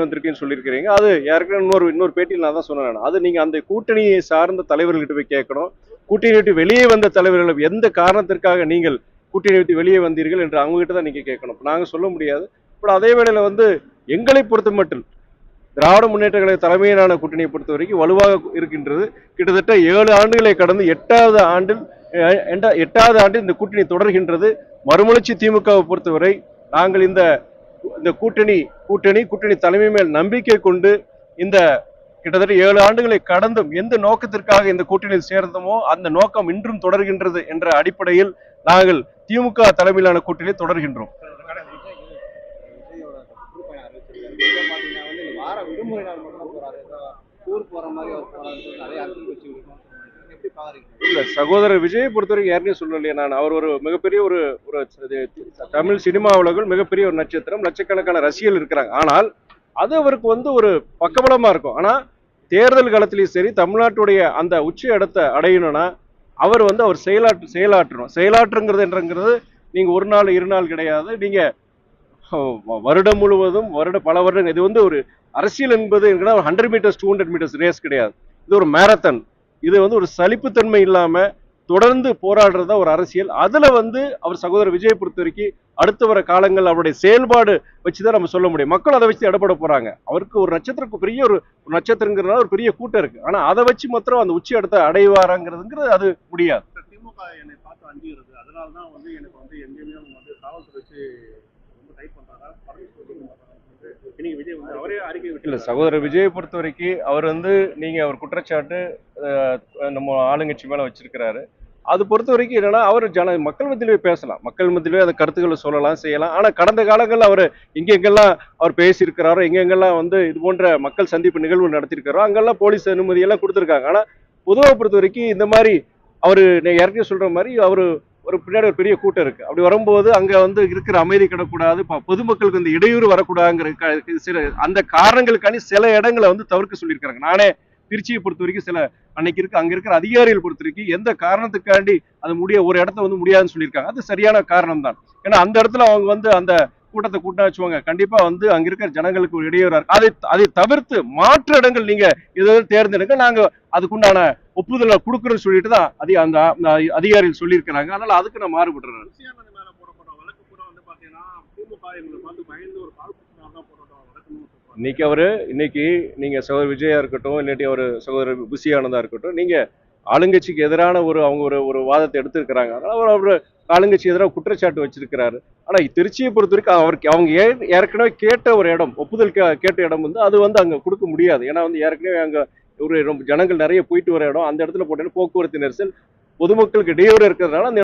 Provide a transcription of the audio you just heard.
வந்திருக்குன்னு சொல்லியிருக்கிறீங்க. அது ஏற்கனவே இன்னொரு இன்னொரு பேட்டியில் நான் தான் சொன்னேன் அது நீங்கள் அந்த கூட்டணியை சார்ந்த தலைவர்கள்கிட்ட போய் கேட்கணும். கூட்டணி விட்டு வெளியே வந்த தலைவர்கள் எந்த காரணத்திற்காக நீங்கள் கூட்டணி விட்டு வெளியே வந்தீர்கள் என்று அவங்க கிட்ட தான் நீங்க கேட்கணும். இப்ப நாங்க சொல்ல முடியாது. பட் அதே வேளையில் வந்து எங்களை பொறுத்த மட்டும் திராவிட முன்னேற்ற கழக தலைமையிலான கூட்டணியை பொறுத்த வரைக்கும் வலுவாக இருக்கின்றது. கிட்டத்தட்ட ஏழு ஆண்டுகளை கடந்து எட்டாவது ஆண்டில் எண்டா- எட்டாவது ஆண்டில் இந்த கூட்டணி தொடர்கின்றது. மறுமலர்ச்சி திமுகவை பொறுத்தவரை நாங்கள் இந்த இந்த கூட்டணி கூட்டணி கூட்டணி தலைமை மேல் நம்பிக்கை கொண்டு இந்த கிட்டத்தட்ட ஏழு ஆண்டுகளை கடந்தும் எந்த நோக்கத்திற்காக இந்த கூட்டணியில் சேர்ந்தோமோ அந்த நோக்கம் இன்றும் தொடர்கின்றது என்ற அடிப்படையில் நாங்கள் திமுக தலைமையிலான கூட்டணியை தொடர்கின்றோம். விடுமுறை நாள் மட்டும் போறாரு ஏதோ டூர் போற மாதிரி அவர் போறாரு நிறைய அரசியல் கட்சி இருக்கும். எப்படி பாக்குறீங்க இல்ல சகோதரர் விஜயை பொறுத்தவரைக்கும் ஏற்கனவே சொல்லலையே நான். அவர் ஒரு மிகப்பெரிய ஒரு ஒரு தமிழ் சினிமா உலகில் மிகப்பெரிய ஒரு நட்சத்திரம். லட்சக்கணக்கான ரசிகர்கள் இருக்கிறாங்க. ஆனால் அது அவருக்கு வந்து ஒரு பக்கபலமா இருக்கும். ஆனா தேர்தல் காலத்திலையும் சரி தமிழ்நாட்டுடைய அந்த உச்ச இடத்தை அடையணும்னா அவர் வந்து அவர் செயலாற்று செயலாற்றணும். செயலாற்றுங்கிறது என்றங்கிறது நீங்க ஒரு நாள் இரு நாள் கிடையாது. நீங்க வருடம் முழுவதும் வருட பல வருடங்கள் இது வந்து ஒரு அரசியல் என்பது ஒரு hundred metres two hundred metres race கிடையாது. இது ஒரு மேரத்தான் இது வந்து ஒரு சலிப்புத்தன்மை இல்லாம தொடர்ந்து போராடுறதா ஒரு அரசியல். அதுல வந்து அவர் சகோதரர் விஜய் பொறுத்த வரைக்கும் அடுத்து வர காலங்கள் அவருடைய செயல்பாடு வச்சுதான் நம்ம சொல்ல முடியும். மக்கள் அதை வச்சு இடப்பட போறாங்க. அவருக்கு ஒரு நட்சத்திரம் பெரிய ஒரு நட்சத்திரங்கிறதுனால ஒரு பெரிய கூட்டம் இருக்கு. ஆனா அதை வச்சு மாத்திரம் அந்த உச்சி இடத்தை அடைவாராங்கிறதுங்கிறது அது முடியாது. திமுக என்னை பார்த்து அஞ்சுகிறது. அதனால தான் வந்து எனக்கு வந்து எங்கேயுமே அவங்க வந்து காவல்துறை வச்சு ரொம்ப டைப் பண்றாங்க. பர்மிஷன் கொடுக்க மாட்டாங்க இன்னைக்கு விஜய் வந்து அவரே அறிக்கை இல்ல சகோதரர் விஜயை பொறுத்த வரைக்கும் அவர் வந்து நீங்க அவர் குற்றச்சாட்டு நம்ம ஆளுங்கட்சி மேலே வச்சிருக்கிறாரு. அது பொறுத்த வரைக்கும் என்னன்னா அவர் ஜன மக்கள் மத்தியிலே பேசலாம். மக்கள் மத்தியிலே அந்த கருத்துக்களை சொல்லலாம் செய்யலாம். ஆனால் கடந்த காலங்களில் அவர் எங்கெங்கெல்லாம் அவர் பேசியிருக்கிறாரோ எங்கெங்கெல்லாம் வந்து இது போன்ற மக்கள் சந்திப்பு நிகழ்வு நடத்தியிருக்காரோ அங்கெல்லாம் போலீஸ் அனுமதியெல்லாம் கொடுத்துருக்காங்க. ஆனால் பொதுவாக பொறுத்த வரைக்கும் இந்த மாதிரி அவர் ஏற்கனவே சொல்கிற மாதிரி அவர் ஒரு பின்னாடி ஒரு பெரிய கூட்டம் இருக்குது அப்படி வரும்போது அங்கே வந்து இருக்கிற அமைதி கிடக்கூடாது ப- பொதுமக்களுக்கு இந்த இடையூறு வரக்கூடாதுங்கிற க- சில அந்த காரணங்களுக்காண்டி சில இடங்களை வந்து தவிர்க்க சொல்லியிருக்கிறாங்க. நானே திருச்சியை பொறுத்த வரைக்கும் சில அன்னைக்கு இருக்கு அங்க இருக்கிற அதிகாரிகள் பொறுத்த வரைக்கும் எந்த காரணத்துக்காண்டி அது முடிய ஒரு இடத்த வந்து முடியாதுன்னு சொல்லியிருக்காங்க. அது சரியான காரணம் தான் ஏன்னா அந்த இடத்துல அவங்க வந்து அந்த கூட்டத்தை கூட்டாச்சுவாங்க கண்டிப்பா வந்து அங்க இருக்கிற ஜனங்களுக்கு ஒரு இடையூறா இருக்கு அதை அதை தவிர்த்து மாற்று இடங்கள் நீங்க இதை தேர்ந்தெடுக்க நாங்க அதுக்குண்டான ஒப்புதலை கொடுக்குறோம்னு சொல்லிட்டு தான் அது அந்த அந்த அதிகாரிகள் சொல்லியிருக்கிறாங்க. அதனால அதுக்கு நான் மாறுபடுறேன். இன்னைக்கு அவர் இன்னைக்கு நீங்க சகோதரர் விஜயா இருக்கட்டும் இல்லாட்டி அவர் சகோதரர் புசியானதா இருக்கட்டும் நீங்க ஆளுங்கட்சிக்கு எதிரான ஒரு அவங்க ஒரு ஒரு வாதத்தை எடுத்திருக்கிறாங்க. அதனால அவர் அவர் ஆளுங்கட்சி எதிராக குற்றச்சாட்டு வச்சிருக்கிறாரு. ஆனா திருச்சியை பொறுத்த வரைக்கும் அவருக்கு அவங்க ஏ- ஏற்கனவே கேட்ட ஒரு இடம் ஒப்புதல் கே- கேட்ட இடம் வந்து அது வந்து அங்க கொடுக்க முடியாது. ஏன்னா வந்து ஏற்கனவே அங்க ஒரு ரொம்ப ஜனங்கள் நிறைய போயிட்டு வர இடம் அந்த இடத்துல போட்டோன்னா போக்குவரத்து நெரிசல் பொதுமக்களுக்கு இடையூறு இருக்கிறதுனால அந்த